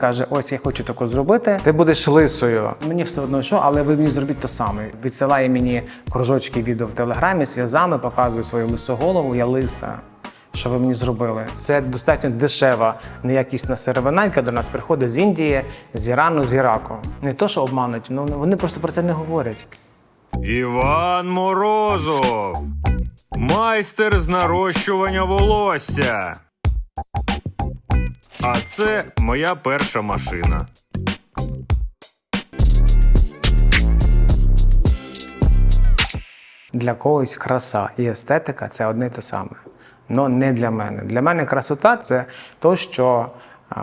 Каже: ось я хочу таку зробити. Ти будеш лисою. Мені все одно що, але ви мені зробіть те саме. Відсилає мені кружочки відео в телеграмі сльозами, показує свою лису голову. Я лиса. Що ви мені зробили? Це достатньо дешева, неякісна сировина, яка до нас приходить з Індії, з Ірану, з Іраку. Не то, що обмануть, ну вони просто про це не говорять. Іван Морозов, майстер з нарощування волосся. А це моя перша машина. Для когось краса і естетика це одне те саме. Но не для мене. Для мене красота це то, що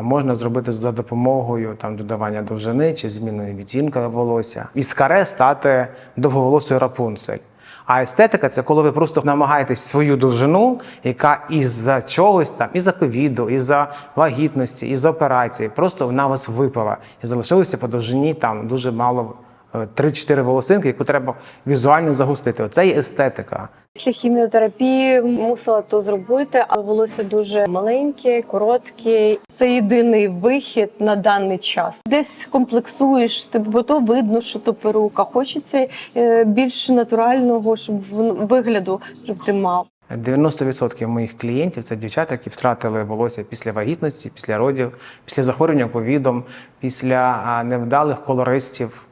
можна зробити за допомогою там, додавання довжини чи зміною відтінка волосся. Із каре стати довговолосою рапунцель. А естетика це коли ви просто намагаєтесь свою довжину, яка із-за чогось там, із-за ковіду, із-за вагітності, із-за операції, просто вона вас випала і залишилося по довжині там дуже мало. Е, 3-4 волосинки, яку треба візуально загустити. Оце є естетика. Після хіміотерапії мусила то зробити, але волосся дуже маленьке, коротке. Це єдиний вихід на даний час. Десь комплексуєш, ти- бо то видно, що то перука. Хочеться е, більш натурального, щоб вигляду щоб ти мав. 90% моїх клієнтів це дівчата, які втратили волосся після вагітності, після родів, після захворювання ковідом, після невдалих колористів.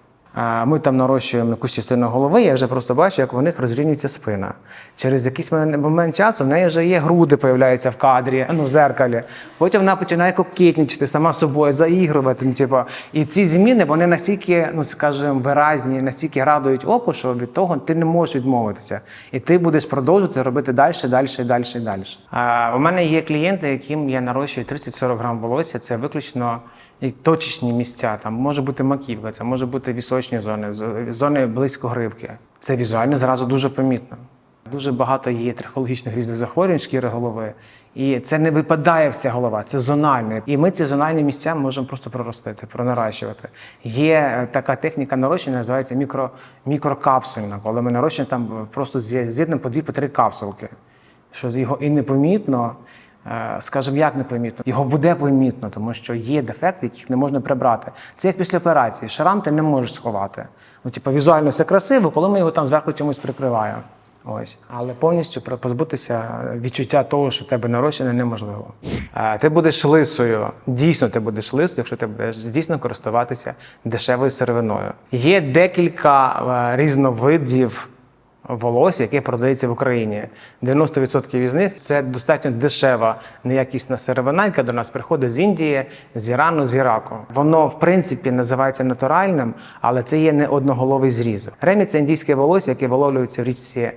Ми там нарощуємо якусь частину голови, я вже просто бачу, як в них розрівнюється спина. Через якийсь момент- часу в неї вже є груди, появляються в кадрі, ну, в зеркалі. Потім вона починає кокетнічити сама собою, заігрувати. Ну, типу. І ці зміни вони настільки, ну скажімо, виразні, настільки радують оку, що від того ти не можеш відмовитися. І ти будеш продовжувати робити далі, далі, далі, далі. У мене є клієнти, яким я нарощую 30-40 грам волосся. Це виключно і точечні місця. Там може бути маківка, це може бути вісочні зони, зони близько гривки. Це візуально зразу дуже помітно. Дуже багато є трихологічних різних захворювань шкіри голови, і це не випадає вся голова, це зональне. І ми ці зональні місця можемо просто проростити, пронаращувати. Є е, така техніка нарощення, називається мікро, мікрокапсульна, коли ми нарощуємо там просто з'є- з'єднуємо по дві по три капсулки. Що його і непомітно, е, скажімо, як непомітно, його буде помітно, тому що є дефекти, яких не можна прибрати. Це як після операції. Шрам ти не можеш сховати. Ну, типу, візуально все красиво, коли ми його там зверху чомусь прикриваємо. Ось, але повністю позбутися відчуття того, що тебе нарощення неможливо. Е, Ти будеш лисою, дійсно ти будеш лисою, якщо ти будеш дійсно користуватися дешевою сировиною. Є декілька е, різновидів волосся, яке продається в Україні. 90% із них це достатньо дешева, неякісна сировина, яка до нас приходить з Індії, з Ірану, з Іраку. Воно, в принципі, називається натуральним, але це є не одноголовий зрізок. Ремі це індійське волосся, яке виловлюється в річці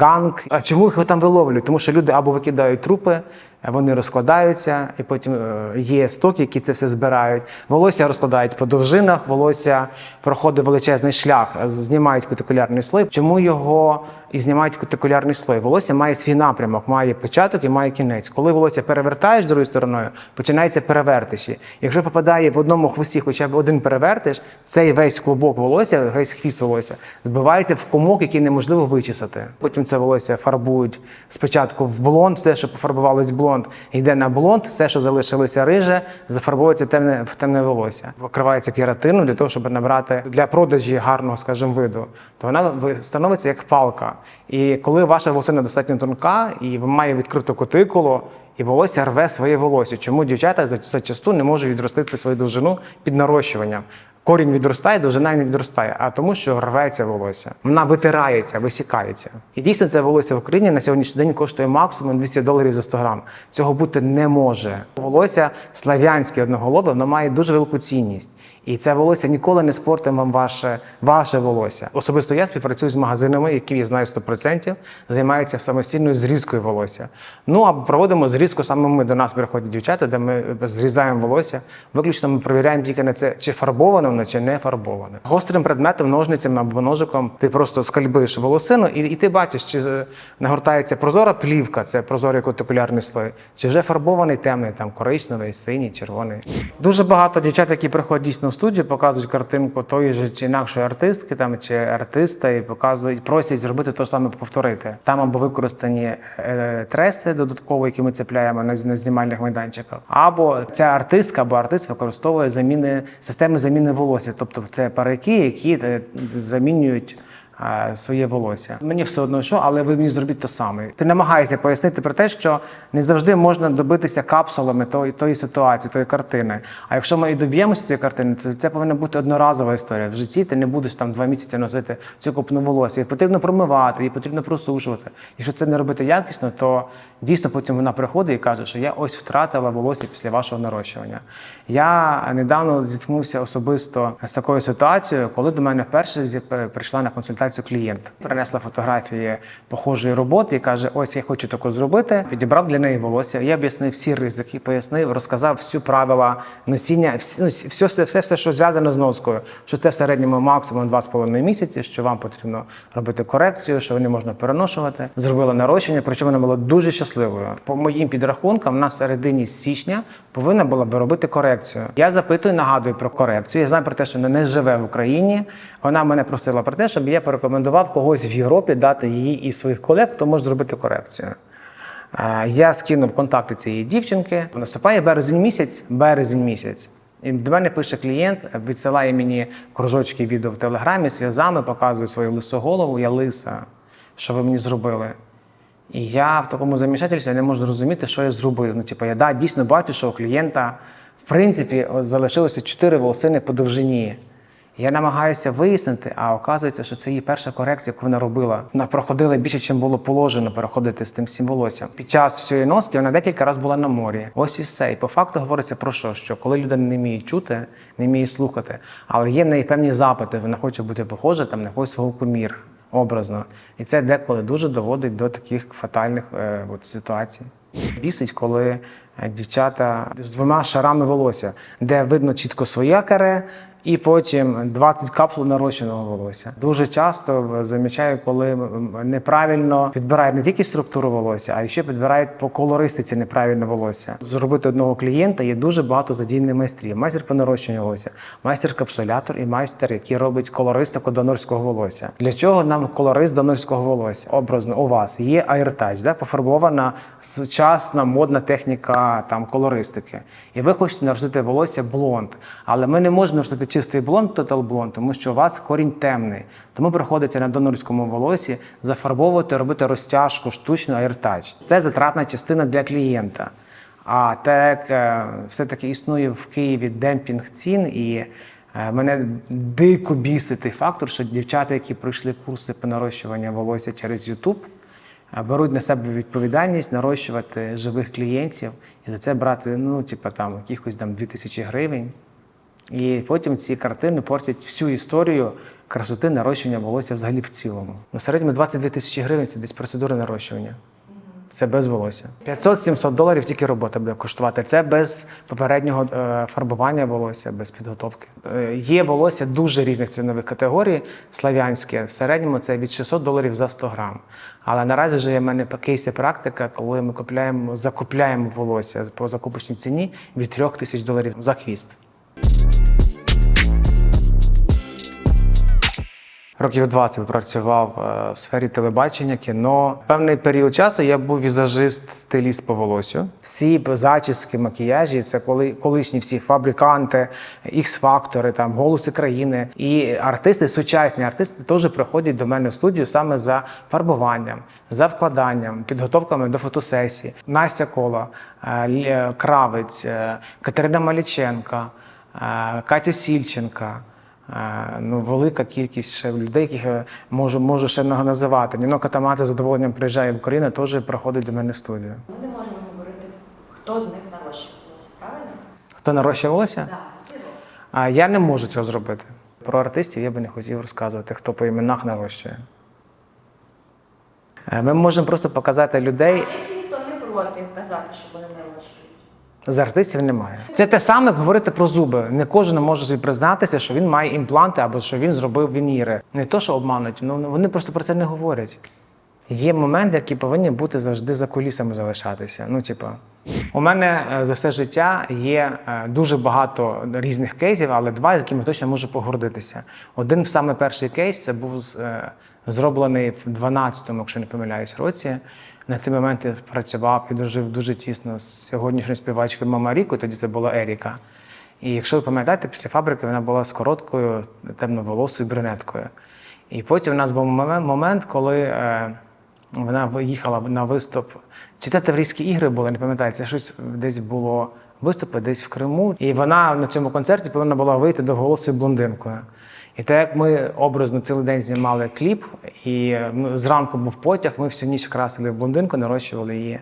Ганг. А чому їх там виловлюють? Тому що люди або викидають трупи, вони розкладаються, і потім е, є стоки, які це все збирають. Волосся розкладають по довжинах, волосся проходить величезний шлях, знімають кутикулярний слив. Чому його і знімають кутикулярний слой? Волосся має свій напрямок, має початок і має кінець. Коли волосся перевертаєш другою стороною, починається перевертиші. Якщо попадає в одному хвості хоча б один перевертиш, цей весь клубок волосся, весь хвіст волосся, збивається в комок, який неможливо вичесати. Потім це волосся фарбують спочатку в блонд, все, що пофарбувалось блонд, йде на блонд, все, що залишилося риже, зафарбовується темне в темне волосся. Покривається кератином для того, щоб набрати для продажі гарного, скажімо, виду. То вона ви- становиться як палка. І коли ваша волосина достатньо тонка і має відкриту кутикулу, і волосся рве своє волосся. Чому дівчата за- зачасту не можуть відростити свою довжину під нарощуванням? Корінь відростає, довжина не відростає, а тому, що рветься волосся. Вона витирається, висікається. І дійсно це волосся в Україні на сьогоднішній день коштує максимум 200 доларів за 100 грам. Цього бути не може. Волосся слав'янське одноголове, воно має дуже велику цінність. І це волосся ніколи не спортить вам ваше, ваше волосся. Особисто я співпрацюю з магазинами, які я знаю 100%, займаються самостійною зрізкою волосся. Ну а проводимо зрізку саме ми до нас приходять дівчата, де ми зрізаємо волосся. Виключно ми перевіряємо тільки на це, чи фарбоване воно, чи не фарбоване. Гострим предметом, ножницями або ножиком ти просто скальбиш волосину, і, і ти бачиш, чи нагортається прозора плівка, це прозорий кутикулярний слой, чи вже фарбований темний, там коричневий, синій, червоний. Дуже багато дівчат, які приходять дійсно фотографічну студію, показують картинку тої ж чи інакшої артистки там чи артиста, і показують, просять зробити те саме повторити. Там або використані е, треси додатково, які ми цепляємо на, на знімальних майданчиках, або ця артистка або артист використовує заміни системи заміни волосся, тобто це парики, які е, замінюють. Е, Своє волосся. Мені все одно що, але ви мені зробіть те саме. Ти намагаєшся пояснити про те, що не завжди можна добитися капсулами тої, тої ситуації, тої картини. А якщо ми і доб'ємося цієї картини, це, це повинна бути одноразова історія. В житті ти не будеш там два місяці носити цю копну волосся. Її потрібно промивати, її потрібно просушувати. Якщо це не робити якісно, то дійсно потім вона приходить і каже, що я ось втратила волосся після вашого нарощування. Я недавно зіткнувся особисто з такою ситуацією, коли до мене вперше прийшла на консультацію клієнт. Принесла фотографії похожої роботи і каже: Ось я хочу таку зробити. Підібрав для неї волосся. Я об'яснив всі ризики, пояснив, розказав всю правила носіння, всі- ну, все, все, все, все, що зв'язано з носкою. Що це в середньому максимум 2,5 місяці, що вам потрібно робити корекцію, що не можна переношувати. Зробила нарощення, причому вона була дуже щасливою. По моїм підрахункам, на середині січня повинна була би робити корекцію. Я запитую, нагадую про корекцію. Я знаю про те, що вона не живе в Україні. Вона мене просила про те, щоб я порекомендував когось в Європі дати їй із своїх колег, хто може зробити корекцію. Я скинув контакти цієї дівчинки. Наступає березень місяць, березень місяць. І до мене пише клієнт, відсилає мені кружочки відео в телеграмі сльозами, показує свою лису голову, я лиса. Що ви мені зробили? І я в такому замішательстві не можу зрозуміти, що я зробив. Ну, типу, я да, дійсно бачу, що у клієнта в принципі залишилося чотири волосини по довжині. Я намагаюся вияснити, а оказується, що це її перша корекція, яку вона робила. Вона проходила більше, ніж було положено переходити з тим всім волоссям. Під час всієї носки вона декілька разів була на морі. Ось і все. І по факту говориться про що? Що коли людина не вміє чути, не вміє слухати, але є в неї певні запити, вона хоче бути похожа там на якогось свого куміра образно. І це деколи дуже доводить до таких фатальних е, от, ситуацій. Бісить, коли е, дівчата з двома шарами волосся, де видно чітко своє каре, і потім 20 капсул нарощеного волосся. Дуже часто замічаю, коли неправильно підбирають не тільки структуру волосся, а й ще підбирають по колористиці неправильно волосся. Зробити одного клієнта є дуже багато задійних майстрів. Майстер по нарощенню волосся, майстер капсулятор і майстер, який робить колористику донорського волосся. Для чого нам колорист донорського волосся? Образно у вас є аєртач, да? пофарбована сучасна модна техніка там колористики. І ви хочете наростити волосся блонд. Але ми не можемо наростити чистий блонд, Total Blonde, тому що у вас корінь темний. Тому приходиться на донорському волосі зафарбовувати, робити розтяжку, штучну аєртач. Це затратна частина для клієнта. А так е, все-таки існує в Києві демпінг цін і е, мене дико бісить той фактор, що дівчата, які пройшли курси по нарощуванню волосся через YouTube, е, беруть на себе відповідальність нарощувати живих клієнтів і за це брати, ну, типу, там, якихось там 2000 гривень. І потім ці картини портять всю історію красоти нарощування волосся взагалі в цілому. На середньому 22 тисячі гривень це десь процедура нарощування. Це без волосся. 500-700 доларів тільки робота буде коштувати. Це без попереднього е, фарбування волосся, без підготовки. Е, є волосся дуже різних цінових категорій. Слав'янське в середньому це від 600 доларів за 100 грам. Але наразі вже є в мене кейси практика, коли ми купляємо, закупляємо волосся по закупочній ціні від 3 тисяч доларів за хвіст. Років 20 працював е, в сфері телебачення, кіно. Певний період часу я був візажист, стиліст по волосю. Всі зачіски, макіяжі це коли колишні всі фабриканти, ікс-фактори, там голоси країни. І артисти, сучасні артисти, теж приходять до мене в студію саме за фарбуванням, за вкладанням, підготовками до фотосесії. Настя Кола, е, Кравець, е, Катерина Маліченка, Катя Сільченка. Ну, велика кількість ще людей, яких я можу, можу ще називати. Ніно Катамадзе з задоволенням приїжджає в Україну, теж приходить до мене в студію. Ми не можемо говорити, хто з них нарощує волосся, правильно? Хто нарощує волосся? Сиро. А я не можу цього зробити. Про артистів я би не хотів розказувати, хто по іменах нарощує. Е, Ми можемо просто показати людей. А ці ніхто не проти казати, що вони нарощують. З артистів немає. Це те саме, як говорити про зуби. Не кожен може собі признатися, що він має імпланти або що він зробив вініри. Не то, що обмануть, ну вони просто про це не говорять. Є моменти, які повинні бути завжди за кулісами залишатися. Ну, типа, У мене е, за все життя є е, дуже багато різних кейсів, але два, з якими точно можу погордитися. Один саме перший кейс це був е, зроблений в 12-му, якщо не помиляюсь, році. На цей момент я працював і дуже дуже тісно з сьогоднішньою співачкою Мама Ріко, тоді це була Еріка. І якщо ви пам'ятаєте, після фабрики вона була з короткою темноволосою брюнеткою. І потім у нас був момент, коли е, вона виїхала на виступ. Чи це Таврійські ігри були, не пам'ятаю, це щось десь було виступи, десь в Криму. І вона на цьому концерті повинна була вийти довголосою блондинкою. І так як ми образно цілий день знімали кліп, і зранку був потяг, ми всю ніч красили в блондинку, нарощували її. е,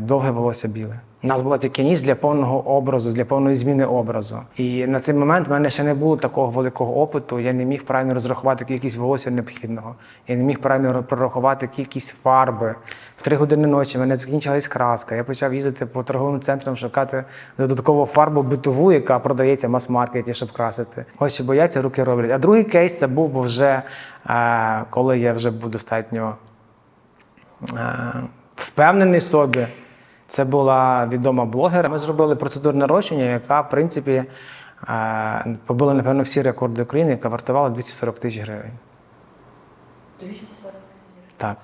довге волосся біле. У нас була тільки ніч для повного образу, для повної зміни образу. І на цей момент в мене ще не було такого великого опиту. Я не міг правильно розрахувати кількість волосся необхідного. Я не міг правильно прорахувати кількість фарби. В три години ночі в мене закінчилась краска. Я почав їздити по торговим центрам, шукати додаткову фарбу битову, яка продається в мас-маркеті, щоб красити. Ось що бояться, руки роблять. А другий кейс це був бо вже е, коли я вже був достатньо е, впевнений в собі. Це була відома блогер. Ми зробили процедурне нарощення, яка, в принципі, е, побила, напевно, всі рекорди України, яка вартувала 240 тисяч гривень. 240 тисяч. Так.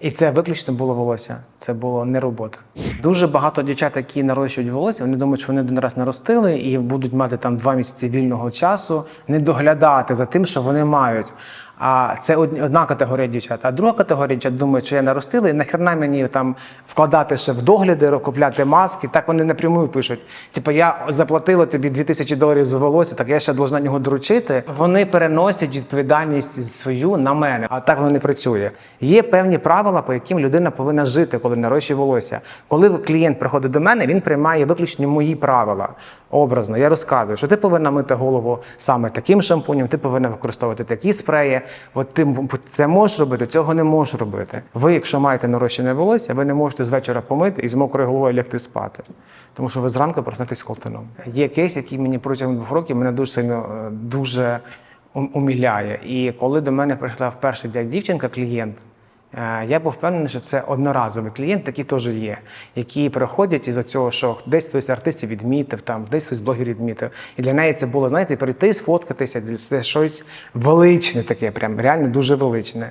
І це виключно було волосся. Це було не робота. Дуже багато дівчат, які нарощують волосся, вони думають, що вони один раз наростили і будуть мати там два місяці вільного часу, не доглядати за тим, що вони мають. А це од- одна категорія дівчат. А друга категорія дівчат думають, що я наростила, і нахерна мені там вкладати ще в догляди, купляти маски. Так вони напряму пишуть. Типу, я заплатила тобі 2000 доларів за волосся, так я ще должна нього доручити. Вони переносять відповідальність свою на мене, а так воно не працює. Є певні правила, по яким людина повинна жити, коли нарощує волосся. Коли клієнт приходить до мене, він приймає виключно мої правила. Образно, я розказую, що ти повинна мити голову саме таким шампунем, ти повинна використовувати такі спреї. От ти це можеш робити, цього не можеш робити. Ви, якщо маєте нарощене волосся, ви не можете з вечора помити і з мокрою головою лягти спати, тому що ви зранку проснетесь колтаном. Є кейс, який мені протягом двох років мене дуже сильно е, дуже уміляє. І коли до мене прийшла вперше дівчинка, клієнт. Е, Я був впевнений, що це одноразовий клієнт, такі теж є, які приходять із-за цього, що десь хтось артистів відмітив, там десь хтось з блогерів відмітив. І для неї це було, знаєте, прийти, сфоткатися, це щось величне таке, прям реально дуже величне.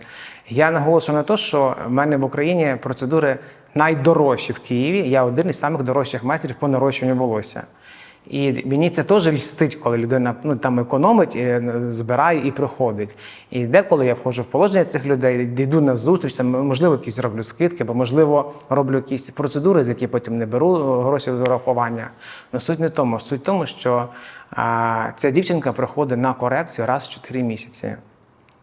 Я наголошую на те, що в мене в Україні процедури найдорожчі в Києві. Я один із самих дорожчих майстрів по нарощуванню волосся. І мені це теж льстить, коли людина ну, там економить, е, збирає і приходить. І деколи я входжу в положення цих людей, йду на зустріч, там, можливо, якісь роблю скидки, бо можливо роблю якісь процедури, з які потім не беру е, гроші до рахування. Но суть не тому. Суть в тому, що а, ця дівчинка приходить на корекцію раз в 4 місяці.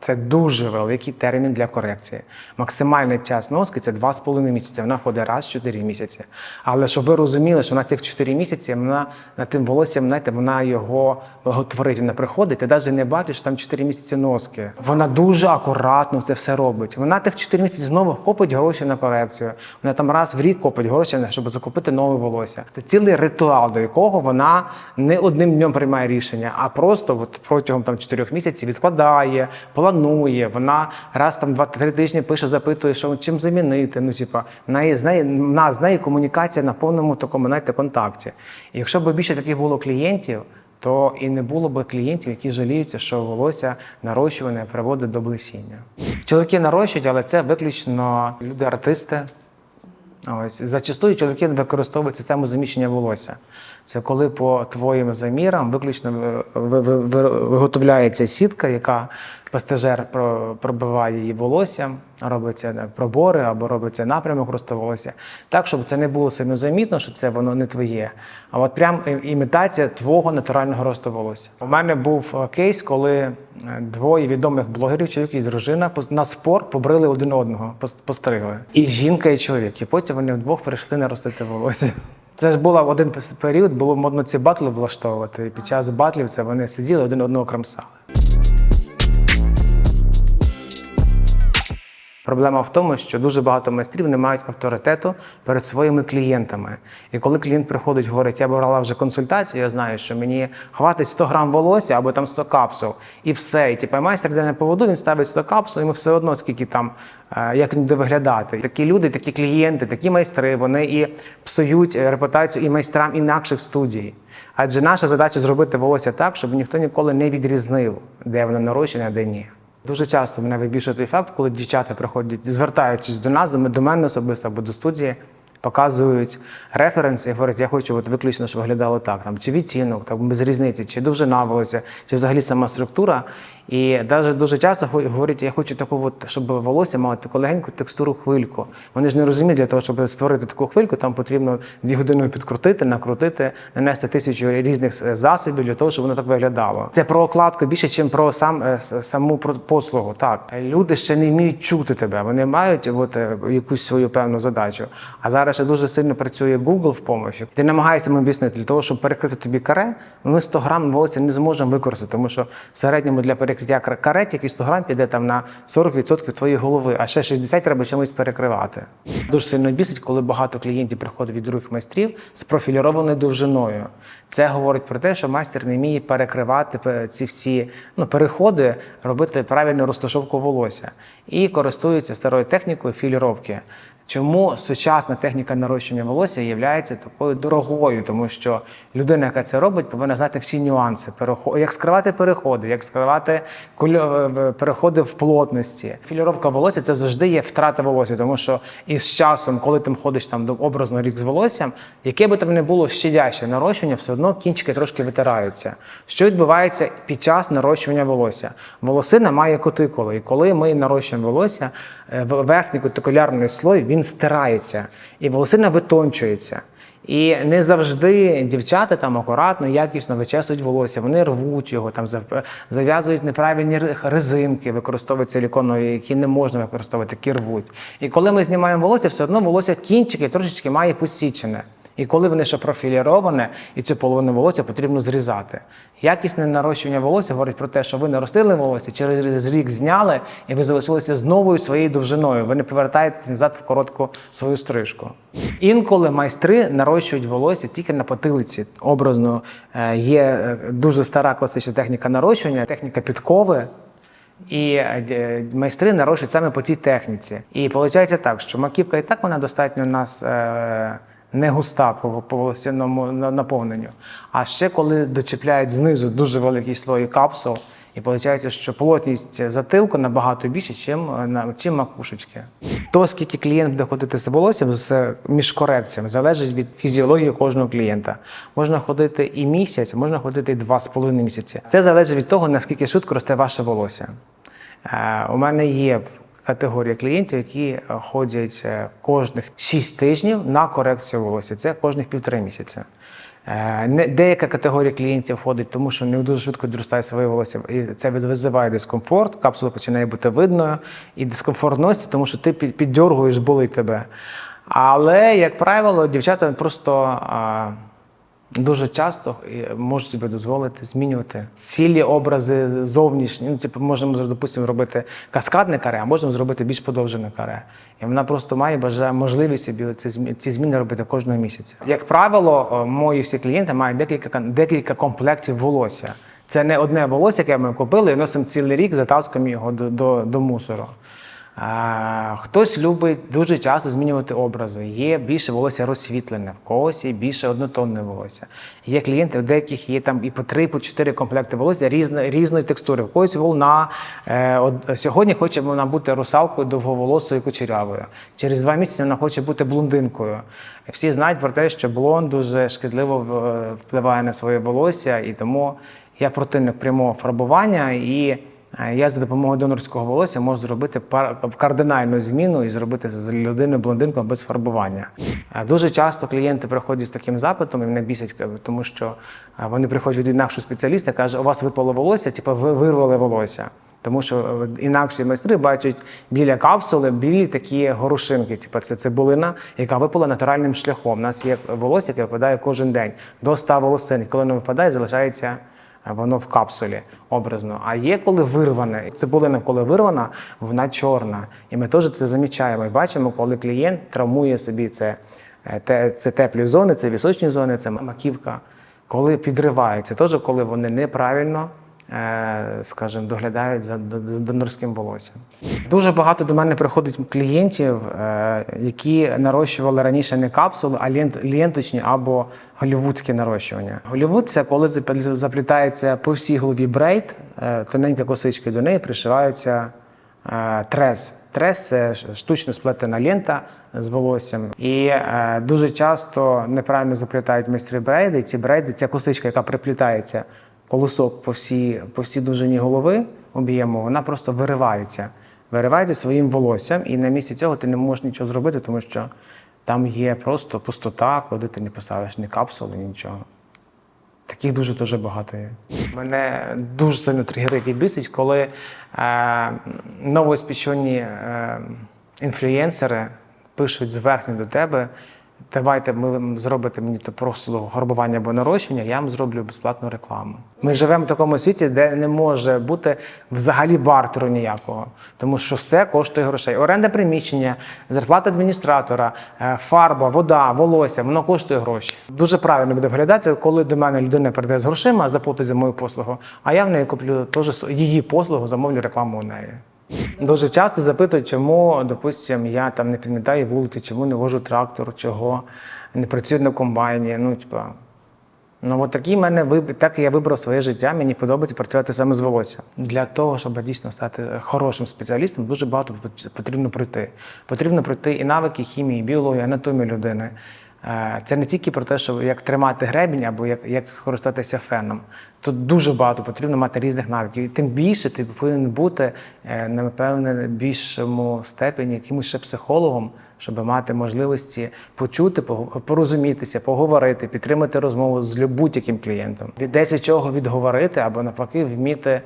Це дуже великий термін для корекції. Максимальний час носки це 2,5 місяці. Вона ходить раз в 4 місяці. Але щоб ви розуміли, що на цих 4 місяці вона над тим волоссям, знаєте, вона його благотворить. Вона приходить, ти навіть не бачиш що там 4 місяці носки. Вона дуже акуратно це все робить. Вона тих 4 місяці знову копить гроші на корекцію. Вона там раз в рік копить гроші, щоб закупити нове волосся. Це цілий ритуал, до якого вона не одним днем приймає рішення, а просто от протягом там 4 місяців відкладає, планує. Вона раз там 2-3 тижні пише, запитує, що чим замінити. Ну, типа, неї з неї в нас з нею комунікація на повному такому знаєте, контакті. І якщо б більше таких було клієнтів, то і не було б клієнтів, які жаліються, що волосся нарощуване приводить до блисіння. Чоловіки нарощують, але це виключно люди-артисти. Ось зачастую чоловіки використовують систему заміщення волосся. Це коли по твоїм замірам виключно ви- ви- ви- ви- виготовляється сітка, яка пастежер пробиває її волоссям, робиться е, пробори або робиться напрямок росту волосся, так, щоб це не було сильно замітно, що це воно не твоє. А от прям імітація твого натурального росту волосся. У мене був е, кейс, коли е, двоє відомих блогерів, чоловік і дружина, на спор побрили один одного, постригли. І жінка, і чоловік. І потім вони вдвох прийшли наростити волосся. Це ж була один період, було модно ці батли влаштовувати. І під час батлів це вони сиділи, один одного крамсали. Проблема в тому, що дуже багато майстрів не мають авторитету перед своїми клієнтами. І коли клієнт приходить, говорить, я брала вже консультацію, я знаю, що мені хватить 100 грам волосся або там 100 капсул, і все. І типу, майстер йде на поводу, він ставить 100 капсул, йому все одно, скільки там, е, як буде виглядати. Такі люди, такі клієнти, такі майстри, вони і псують е, репутацію і майстрам інакших студій. Адже наша задача зробити волосся так, щоб ніхто ніколи не відрізнив, де воно нарощене, де ні. Дуже часто мене вибішує той факт, коли дівчата приходять, звертаючись до нас, до мене особисто або до студії, показують референси і говорять, я хочу от виключно, щоб виглядало так, там, чи відтінок, там, без різниці, чи довжина волосся, чи взагалі сама структура. І навіть дуже часто говорять, я хочу таку, от, щоб волосся мало таку легеньку текстуру хвильку. Вони ж не розуміють, для того, щоб створити таку хвильку, там потрібно дві години підкрутити, накрутити, нанести тисячу різних е, засобів для того, щоб воно так виглядало. Це про окладку більше, ніж про сам е, саму послугу. Так люди ще не вміють чути тебе. Вони мають от, е, якусь свою певну задачу. А зараз ще дуже сильно працює Google в помощі. Ти намагаєшся їм об'яснити для того, щоб перекрити тобі каре. Ми 100 грам волосся не зможемо використати, тому що в середньому для перекриття кар- каре тільки 100 грам піде там на 40% твоєї голови, а ще 60 треба чимось перекривати. Дуже сильно бісить, коли багато клієнтів приходить від других майстрів з профільованою довжиною. Це говорить про те, що майстер не вміє перекривати ці всі ну, переходи, робити правильну розташовку волосся і користуються старою технікою філіровки. Чому сучасна техніка нарощення волосся є такою дорогою? Тому що людина, яка це робить, повинна знати всі нюанси, як скривати переходи, як скривати переходи в плотності. Філіровка волосся це завжди є втрата волосся, тому що із часом, коли ти ходиш там образно рік з волоссям, яке би там не було щадяще нарощення, все одно кінчики трошки витираються. Що відбувається під час нарощування волосся? Волосина має кутикули, і коли ми нарощуємо волосся, е, верхній кутикулярний слой він стирається, і волосина витончується. І не завжди дівчата там акуратно, якісно вичесують волосся. Вони рвуть його, там зав- зав'язують неправильні резинки, використовують силіконові, які не можна використовувати, які рвуть. І коли ми знімаємо волосся, все одно волосся кінчики трошечки має посічене. І коли вони ще профіліроване, і цю половину волосся потрібно зрізати. Якісне нарощування волосся говорить про те, що ви наростили волосся, через рік зняли, і ви залишилися з новою своєю довжиною. Ви не повертаєтесь назад в коротку свою стрижку. Інколи майстри нарощують волосся тільки на потилиці. Образно е, є е, дуже стара класична техніка нарощування, техніка підкови. І е, майстри нарощують саме по цій техніці. І виходить так, що маківка і так вона достатньо у нас не густа по, по волосяному наповненню. А ще коли дочіпляють знизу дуже великий слой капсул, і виходить, що плотність затилку набагато більше, чим, е, чим макушечки. То, скільки клієнт буде ходити з волоссям з між корекціями, залежить від фізіології кожного клієнта. Можна ходити і місяць, можна ходити і два з половиною місяці. Це залежить від того, наскільки швидко росте ваше волосся. Е, У мене є категорія клієнтів, які е, ходять е, кожних 6 тижнів на корекцію волосся. Це кожних півтори місяця. Е, Деяка категорія клієнтів ходить, тому що не дуже швидко відростає своє волосся, і це визиває дискомфорт, капсула починає бути видною, і дискомфорт носить, тому що ти під- піддьоргуєш, болить тебе. Але, як правило, дівчата просто. Дуже часто можуть собі дозволити змінювати цілі образи зовнішні. Ну, типу, можемо допустимо робити каскадне каре, а можемо зробити більш подовжене каре. І вона просто має бажа можливість собі ці зміни, робити кожного місяця. Як правило, мої всі клієнти мають декілька декілька комплектів волосся. Це не одне волосся, яке ми купили, і носимо цілий рік, затаскуємо його до, до, до мусору. Хтось любить дуже часто змінювати образи. Є більше волосся розсвітлене, в когось є більше однотонне волосся. Є клієнти, у деяких є там і по три, по чотири комплекти волосся різної, різної текстури. В когось волна. Е, сьогодні хоче вона бути русалкою довговолосою кучерявою. Через два місяці вона хоче бути блондинкою. Всі знають про те, що блонд дуже шкідливо впливає на своє волосся, і тому я противник прямого фарбування і. Е, Я за допомогою донорського волосся можу зробити кардинальну зміну і зробити з людини блондинку без фарбування. Е, Дуже часто клієнти приходять з таким запитом і мене бісять, тому що е, вони приходять від інакшого спеціаліста, каже, у вас випало волосся, типу ви вирвали волосся. Тому що е, інакші майстри бачать біля капсули білі такі горошинки. Типу це цибулина, яка випала натуральним шляхом. У нас є волосся, яке випадає кожен день до 100 волосин. Коли воно випадає, залишається е, воно в капсулі образно. А є коли вирване. Цибулина, коли вирвана, вона чорна. І ми теж це замічаємо. І бачимо, коли клієнт травмує собі це, е, те- це теплі зони, це вісочні зони, це маківка. Коли підривається, теж коли вони неправильно скажімо, доглядають за донорським волоссям. Дуже багато до мене приходить клієнтів, е, які нарощували раніше не капсули, а лент- ленточні або голівудські нарощування. Голівуд це коли запл- заплітається по всій голові брейд, е, тоненька косичка, до неї пришиваються е, трес. Трес це штучно сплетена лента з волоссям. І е, дуже часто неправильно заплітають майстри брейди. Ці брейди, ця косичка, яка приплітається колосок по всій, по всій довжині голови об'єму, вона просто виривається. Виривається своїм волоссям, і на місці цього ти не можеш нічого зробити, тому що там є просто пустота, куди ти не поставиш ні капсули, нічого. Таких дуже дуже багато є. Мене дуже сильно тригерить і бісить, коли е, новоспічені е, інфлюєнсери пишуть зверхньо до тебе. Давайте ми зробите мені то просто горбування або нарощення, я вам зроблю безплатну рекламу. Ми живемо в такому світі, де не може бути взагалі бартеру ніякого, тому що все коштує грошей. Оренда приміщення, зарплата адміністратора, е, фарба, вода, волосся, воно коштує гроші. Дуже правильно буде виглядати, коли до мене людина перейде з грошима, заплатить за мою послугу, а я в неї куплю теж її послугу, замовлю рекламу у неї. Дуже часто запитують, чому, допустим, я там не підмітаю вулиці, чому не вожу трактор, чого не працюю на комбайні. Ну, типа, ну от такий мене вибір, так я вибрав своє життя. Мені подобається працювати саме з волоссям. Для того, щоб дійсно стати хорошим спеціалістом, дуже багато потрібно пройти. Потрібно пройти і навики хімії, біології, анатомії людини. Е, Це не тільки про те, що як тримати гребінь або як, як користатися феном. Тут дуже багато потрібно мати різних навиків. І тим більше ти повинен бути, е, напевне, більшому степені якимось ще психологом, щоб мати можливості почути, порозумітися, поговорити, підтримати розмову з будь-яким клієнтом. Від десь чого відговорити або навпаки вміти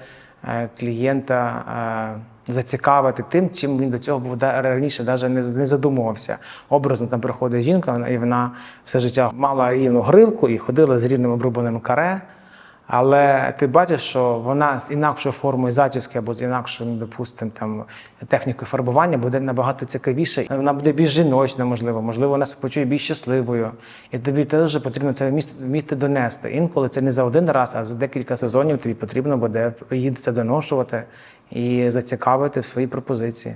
е, клієнта зацікавити тим, чим він до цього був раніше навіть не, задумувався. Образно там приходить жінка, і вона все життя мала рівну гривку і ходила з рівним обрубаним каре. Але ти бачиш, що вона з інакшою формою зачіски або з інакшою, допустимо, там технікою фарбування буде набагато цікавіше. Вона буде більш жіночна, можливо, можливо, вона почує більш щасливою. І тобі теж потрібно це вміти донести. Інколи це не за один раз, а за декілька сезонів тобі потрібно буде її це доношувати і зацікавити в свої пропозиції.